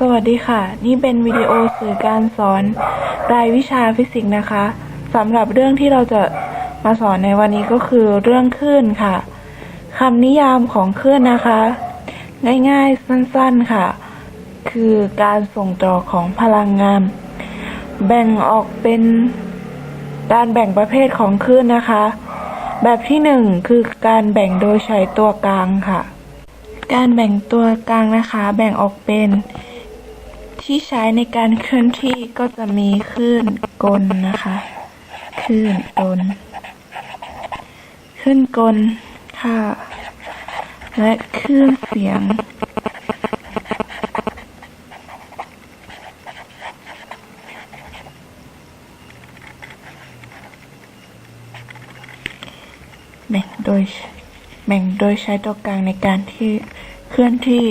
สวัสดีค่ะ นี่เป็นวิดีโอสื่อการสอน รายวิชาฟิสิกส์นะคะสำหรับเรื่องที่เราจะมาสอนในวันนี้ก็คือเรื่องคลื่นค่ะคำนิยามของคลื่นนะคะ ง่ายๆสั้นๆค่ะ คือการส่งต่อของพลังงาน แบ่งออกเป็นการแบ่งประเภทของคลื่นนะคะ แบบที่หนึ่งคือการแบ่งโดยใช้ตัวกลางค่ะ การแบ่งตัวกลางนะคะ แบ่งออกเป็น ที่ใช้ในการเคลื่อนที่ก็จะมีคลื่นกลนะคะคลื่นกลคลื่นกลค่ะ และคลื่นเสียงแบ่งโดยแบ่งโดยใช้ตัวกลางในการที่ เคลื่อนที่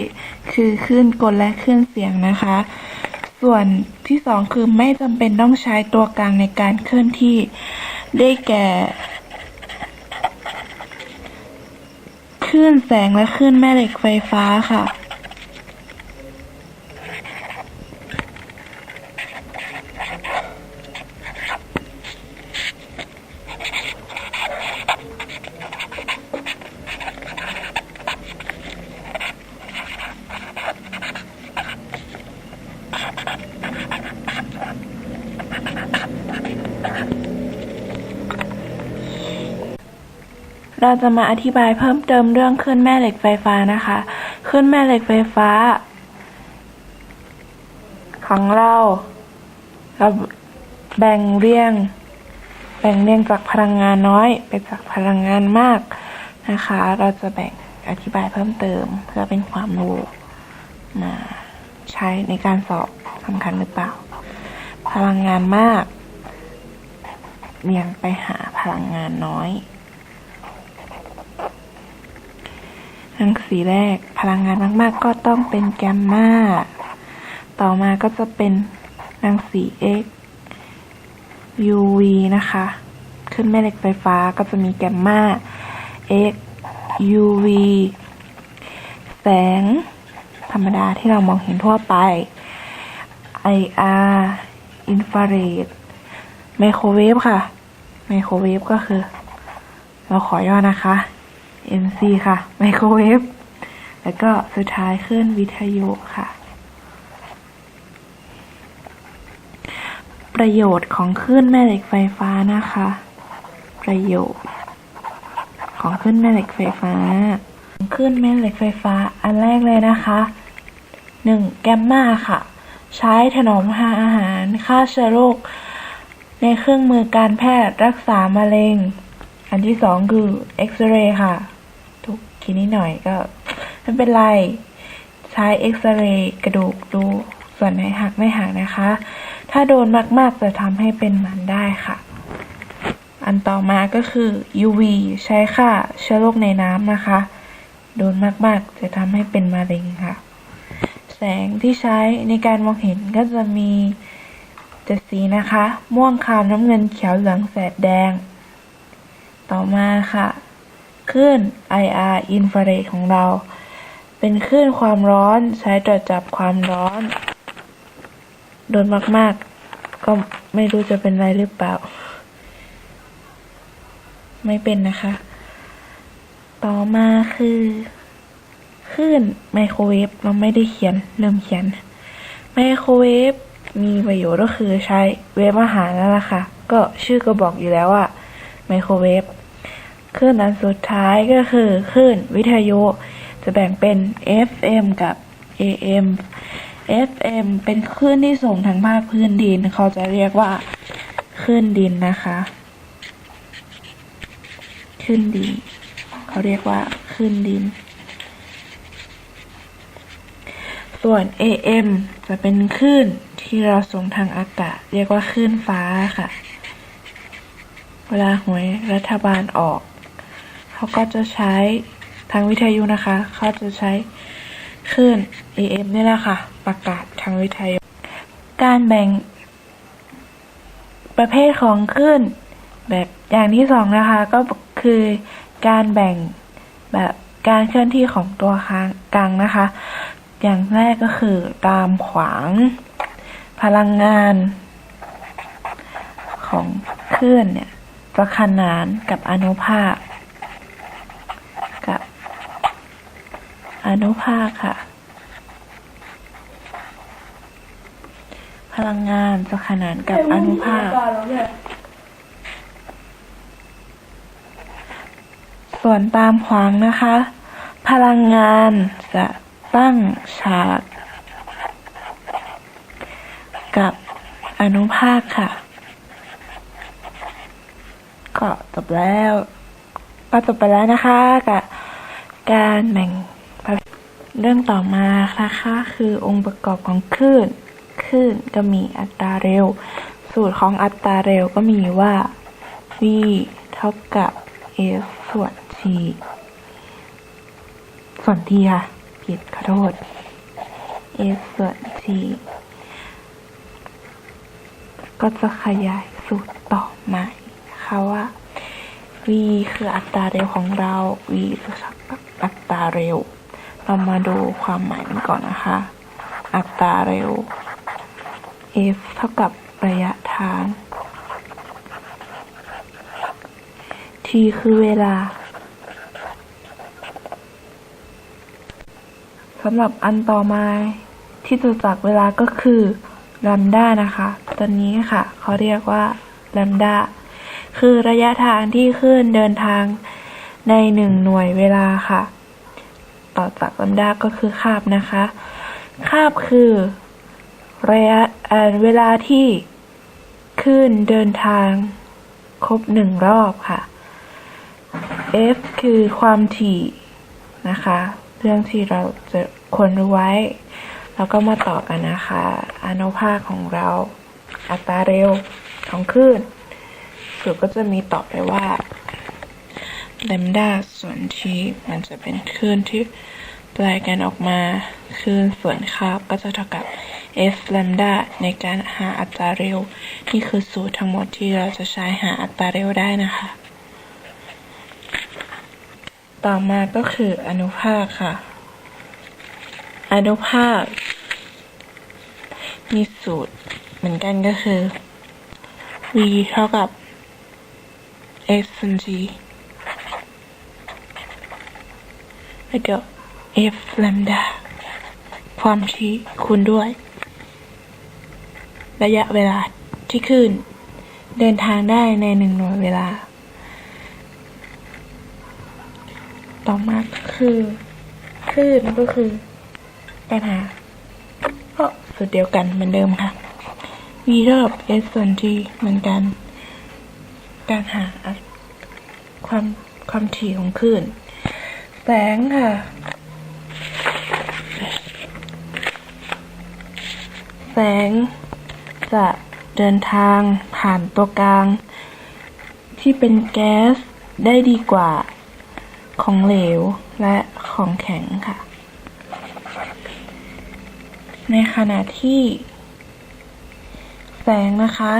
คือคลื่นกลและคลื่นเสียงนะคะ ส่วนที่สองคือไม่จำเป็นต้องใช้ตัวกลางในการเคลื่อนที่ได้แก่คลื่นแสงและคลื่นแม่เหล็กไฟฟ้าค่ะ เราจะมาอธิบายเพิ่มเติมเรื่องคลื่นแม่เหล็กไฟฟ้านะคะคลื่นแม่เหล็กไฟฟ้า ของเราเราแบ่งเรียง แบ่งเรียงจากพลังงานน้อยไปจากพลังงานมากนะคะ เราจะแบ่งอธิบายเพิ่มเติมเพื่อเป็นความรู้มาใช้ในการสอบสำคัญหรือเปล่า พลังงานมากเรียงไปหาพลังงานน้อย รังสีแรก พลังงานมาก ๆ ก็ต้องเป็นแกมมาต่อมาก็จะเป็นรังสี X UV นะคะ ขึ้นแม่เหล็กไฟฟ้าก็จะมีแกมมา X UV แสง ธรรมดาที่เรามองเห็นทั่วไป IR อินฟราเรดไมโครเวฟค่ะ ไมโครเวฟก็คือ เราขอย่อนะคะ NC ค่ะ ไมโครเวฟ แล้วก็สุดท้ายขึ้นวิทยุค่ะ ประโยชน์ของคลื่นแม่เหล็กไฟฟ้านะคะ ประโยชน์ ของคลื่นแม่เหล็กไฟฟ้าคลื่นแม่เหล็กไฟฟ้าอันแรกเลยนะคะหนึ่งแกมมาค่ะ ใช้ถนอมหาอาหารฆ่าเชื้อโรค ในเครื่องมือการแพทย์รักษามะเร็ง อันที่สองคือเอ็กซเรย์ค่ะ ทีนิดหน่อยก็ไม่เป็นไร ใช้เอ็กซเรย์กระดูกดูส่วนไหนหักไม่หักนะคะ ถ้าโดนมาก ๆ จะทำให้เป็นหมันได้ค่ะ อันต่อมาก็คือ UV ใช้ฆ่าเชื้อโรคในน้ำนะคะ โดนมาก ๆ จะทำให้เป็นมะเร็งค่ะ แสงที่ใช้ในการมองเห็นก็จะมีเจ็ดสีนะคะ ม่วงขาวน้ำเงินเขียวเหลืองแสดแดง ต่อมาค่ะ คลื่น IR อินฟราเรดของเรา เป็นคลื่นความร้อนใช้ตรวจจับความร้อน โดนมาก ๆ ก็ไม่รู้จะเป็นไรหรือเปล่า ไม่เป็นนะคะ ต่อมาคือคลื่นไมโครเวฟเราไม่ได้เขียนเริ่มเขียนไมโครเวฟมีประโยชน์ก็คือใช้เวฟอาหารนั่นแหละค่ะ ก็ชื่อก็บอกอยู่แล้วว่าไมโครเวฟ คลื่นอันสุดท้ายก็คือคลื่นวิทยุจะแบ่งเป็น FM กับ AM FM เป็นคลื่นที่ส่งทางภาคพื้นดิน เขาจะเรียกว่าคลื่นดินนะคะคลื่นดิน เขาเรียกว่าคลื่นดิน ส่วน AM จะเป็นคลื่นที่เราส่งทางอากาศ เรียกว่าคลื่นฟ้าค่ะ เวลาหวยรัฐบาลออก เขาก็จะใช้ทางวิทยุนะคะ เขาจะใช้คลื่น AM นี่แหละค่ะ ประกาศทางวิทยุ การแบ่ง ประเภทของคลื่น แบบอย่างที่สองนะคะ ก็คือการแบ่งแบบการเคลื่อนที่ของตัวค้างกลางนะคะ อย่างแรกก็คือตามขวาง พลังงานของคลื่นเนี่ยจะขนานกับอนุภาค กับ อ นุภาคค่ะ พลังงานจะขนานกับอนุภาค ส่วนตามขวางนะคะ พลังงานจะตั้งฉาก กับอนุภาคค่ะ ก็จบแล้ว ก็จบไปแล้วนะคะกับการแบ่ง เรื่องต่อมานะคะคือองค์ประกอบของคลื่น คลื่นก็มีอัตราเร็ว สูตรของอัตราเร็วก็มีว่า v เท่ากับ f ส่วน t ส่วน t ค่ะ ผิดขอโทษ f ส่วน t ก็จะขยายสูตรต่อมาอีกนะคะว่า v คืออัตราเร็วของเรา v คืออัตราเร็ว เรามาดูความหมายมันก่อนนะคะ อัตราเร็ว f เท่ากับระยะทาง t คือเวลาสำหรับอันต่อมาที่จะจักเวลาก็คือลัมดานะคะตอนนี้ค่ะ เขาเรียกว่าลัมดาคือระยะทางที่ขึ้นเดินทางในหนึ่งหน่วยเวลาค่ะ ต่อจากลัมดาก็คือคาบนะคะ คาบคือระยะเวลาที่ขึ้นเดินทางครบหนึ่งรอบค่ะ f คือความถี่นะคะ เรื่องที่เราจะควรรู้ไว้ แล้วก็มาต่อกันนะคะอนุภาคของเราอัตราเร็วของคลื่นสูตรก็จะมีตอบไปว่า แลมดาส่วนที่มันจะเป็นคลื่นที่แปลกันออกมาคลื่นส่วนคาบก็จะเท่ากับ f แลมดาในการหาอัตราเร็ว นี่คือสูตรทั้งหมดที่เราจะใช้หาอัตราเร็วได้นะคะ ต่อมาก็คืออนุภาคค่ะ อนุภาค มีสูตรเหมือนกันก็คือ v เท่ากับ s ส่วน g แล้วก็ f แลมดาความถี่คูณด้วย ระยะเวลาที่ขึ้นเดินทางได้ในหนึ่งหน่วยเวลา ต่อมาคือคลื่นก็คือปัญหาก็สูตรเดียวกันเหมือนเดิมค่ะ v เท่ากับ s ส่วน g เหมือนกัน การหาความความถี่ของคลื่น แสงค่ะ แสง จะเดินทางผ่านตัวกลาง ที่เป็นแก๊สได้ดีกว่าของเหลวและของแข็งค่ะ ในขณะที่ แสงนะคะ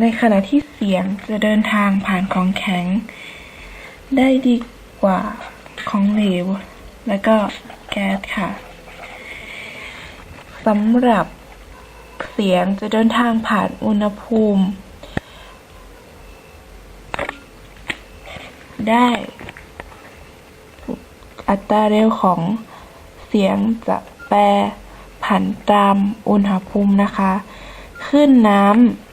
ในขณะที่เสียงจะเดินทางผ่านของแข็ง ได้ดีกว่าของเหลว และก็แก๊สค่ะสำหรับเสียงจะเดินทางผ่านอุณหภูมิ ได้อัตราเร็วของเสียงจะแปรผันตามอุณหภูมินะคะ ขึ้นน้ำ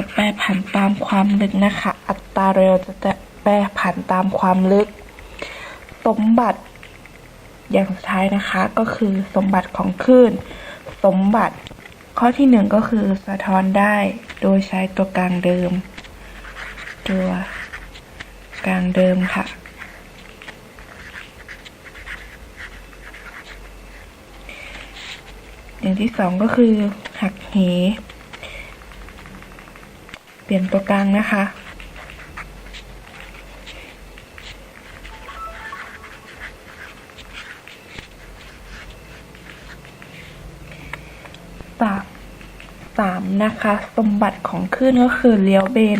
จะแปรผันตามความลึกนะคะ อัตราเร็วจะแปรผันตามความลึก สมบัติอย่างสุดท้ายนะคะก็คือสมบัติของคลื่น สมบัติข้อที่หนึ่งก็คือสะท้อนได้โดยใช้ตัวกลางเดิม ตัวกลางเดิมค่ะ อย่างที่สองก็คือหักเห ปลี่ยนตัวกลางนะคะสามสามนะคะ สมบัติของคลื่นก็คือเลี้ยวเบน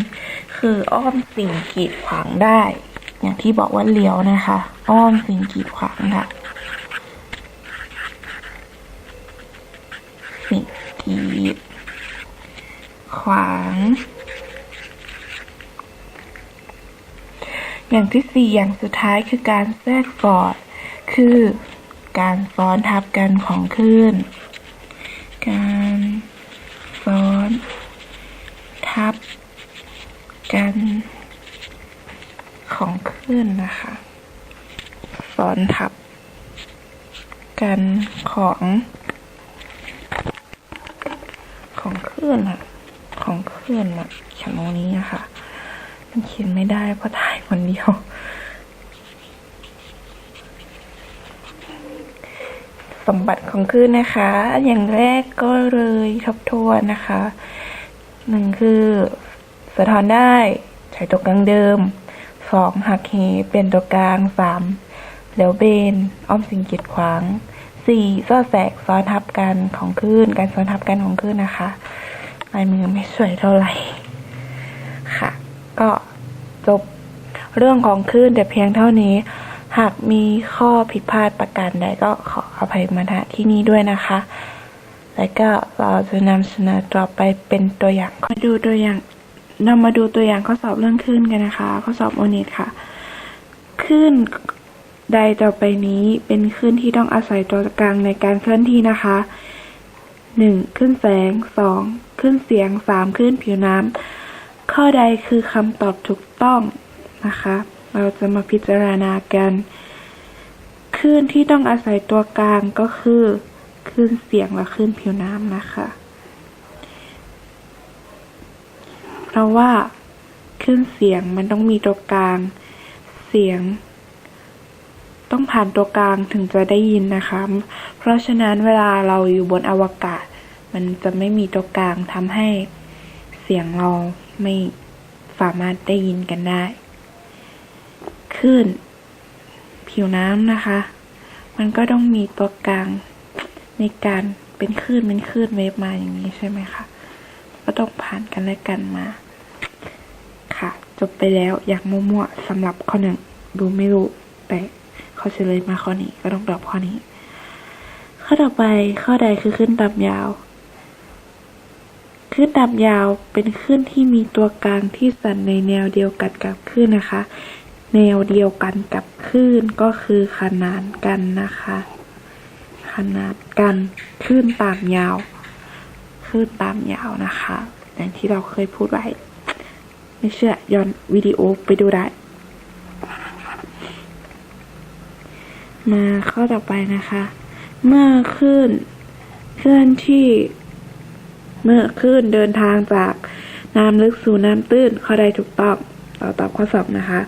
คืออ้อมสิ่งกีดขวางได้ อย่างที่บอกว่าเลี้ยวนะคะ อ้อมสิ่งกีดขวางค่ะสิ่งกีดขวาง อย่างที่สี่อย่างสุดท้ายคือการแทรกฟอร์ด คือการซ้อนทับกันของคลื่น การซ้อน ทับ กันของคลื่นนะคะซ้อนทับ กันของของคลื่นอะของคลื่นอะเขียนตรงนี้อะค่ะ มันเขียนไม่ได้เพราะถ่ายคนเดียว สมบัติของคลื่นนะคะ อย่างแรกก็เลยทบทวนนะคะหนึ่งคือสะท้อนได้ใช้ตัวกลางเดิมสองหักเหเปลี่ยนตัวกลางสามแล้วเบน อ้อมสิ่งกีดขวางสี่ซ้อแสกซ้อนทับกันของคลื่น การซ้อนทับกันของคลื่นนะคะลายมือไม่สวยเท่าไหร่ ก็จบเรื่องของคลื่นแต่เพียงเท่านี้ หากมีข้อผิดพลาดประการใดก็ขออภัยมาณที่นี้ด้วยนะคะ แล้วก็เราจะนำเสนอต่อไปเป็นตัวอย่างมาดูตัวอย่างเรามาดูตัวอย่างข้อสอบเรื่องคลื่นกันนะคะ ข้อสอบโอเน็ตค่ะคลื่นใดต่อไปนี้เป็นคลื่นที่ต้องอาศัยตัวกลางในการเคลื่อนที่นะคะหนึ่งคลื่นแสงสองคลื่นเสียงสามคลื่นผิวน้ำ ข้อใดคือคำตอบถูกต้องนะคะ เราจะมาพิจารณากันคลื่นที่ต้องอาศัยตัวกลางก็คือคลื่นเสียงและคลื่นผิวน้ำนะคะ เพราะว่าคลื่นเสียงมันต้องมีตัวกลาง เสียง ต้องผ่านตัวกลางถึงจะได้ยินนะคะ เพราะฉะนั้นเวลาเราอยู่บนอวกาศ มันจะไม่มีตัวกลางทำให้เสียงเรา ไม่สามารถได้ยินกันได้คลื่นผิวน้ำนะคะ มันก็ต้องมีตัวกลางในการเป็นคลื่นเป็นคลื่นเวฟมาอย่างนี้ใช่ไหมคะก็ต้องผ่านกันและกันมา ค่ะ จบไปแล้วอยากมั่วๆสำหรับข้อหนึ่งดูไม่รู้ แต่เข้อเฉลยมาข้อนี้ก็ต้องตอบข้อนี้ ข้อต่อไปข้อใดคือขึ้นต่ำยาว ขึ้นต่ำยาวเป็นขึ้นที่มีตัวกลางที่สั่นในแนวเดียวกันกับคลื่นนะคะ แนวเดียวกันกับคลื่นก็คือขนานกันนะคะ ขนาดกันคลื่นตามยาวคลื่นตามยาวนะคะ อย่างที่เราเคยพูดไว้ไม่เชื่อย้อนวิดีโอไปดูได้ มาข้อต่อไปนะคะ เมื่อคลื่นเคลื่อนที่ เมื่อคลื่นเดินทางจากน้ำลึกสู่น้ำตื้นข้อใดถูกต้องเราตอบข้อสอบนะคะ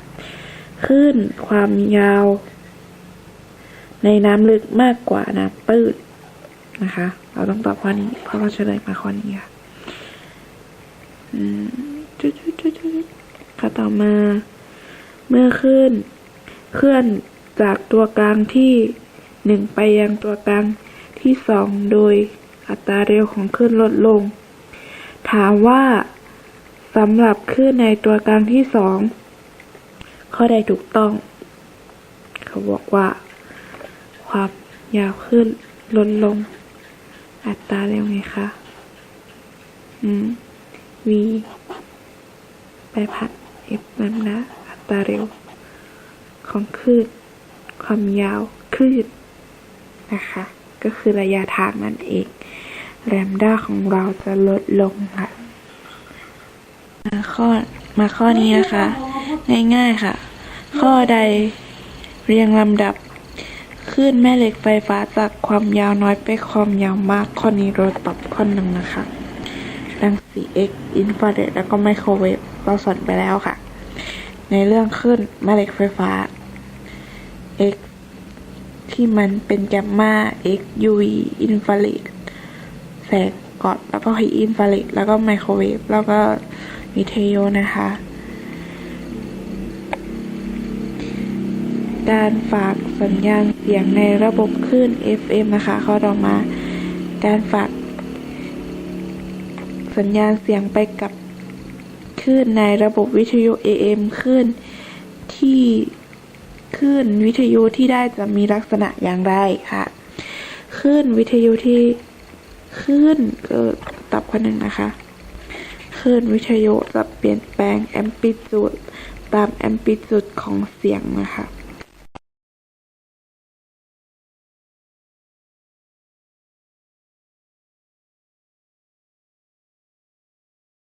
คลื่นความยาว ในน้ำลึกมากกว่าน้ำตื้นนะคะ เราต้องตอบข้อนี้เพราะเราเฉลยมาข้อนี้ค่ะอืมจุดจุดจุดจุดข้อต่อมา เมื่อคลื่นเคลื่อนจากตัวกลางที่หนึ่งไปยังตัวกลางที่สองโดย อัตราเร็วของคลื่นลดลง ถามว่าสำหรับคลื่นในตัวกลางที่สองข้อใดถูกต้อง เขาบอกว่า ความยาวขึ้นลดลง อัตราเร็วไงคะอืม v ไปพัด f นั้นนะ อัตราเร็ว ของคลื่นความยาวคลื่นนะคะ ก็คือระยะทางนั่นเองแลมด้าของเราจะลดลงค่ะ มาข้อมาข้อนี้นะคะ ง่ายๆค่ะ ข้อใดเรียงลำดับคลื่นแม่เหล็กไฟฟ้าจากความยาวน้อยไปความยาวมาก ข้อนี้เราตอบข้อหนึ่งนะคะรังสี X อินฟราเรดแล้วก็ไมโครเวฟเราสอนไปแล้วค่ะ ในเรื่องคลื่นแม่เหล็กไฟฟ้า X ที่มันเป็นแกมมา X UV อินฟราเรดแสงก่อนแล้วก็ไฮอินฟราเรดแล้วก็ไมโครเวฟแล้วก็วิทยุนะคะ การฝากสัญญาณเสียงในระบบคลื่น FM นะคะข้อต่อมา การฝากสัญญาณเสียงไปกับคลื่นในระบบวิทยุ AM คลื่นที่ ที่คลื่นวิทยุที่ได้จะมีลักษณะอย่างไรค่ะคลื่นวิทยุที่คลื่นเกิดตับคนหนึ่งนะคะคลื่นวิทยุจะเปลี่ยนแปลงแอมพลิจูดตามแอมพลิจูดของเสียงนะคะ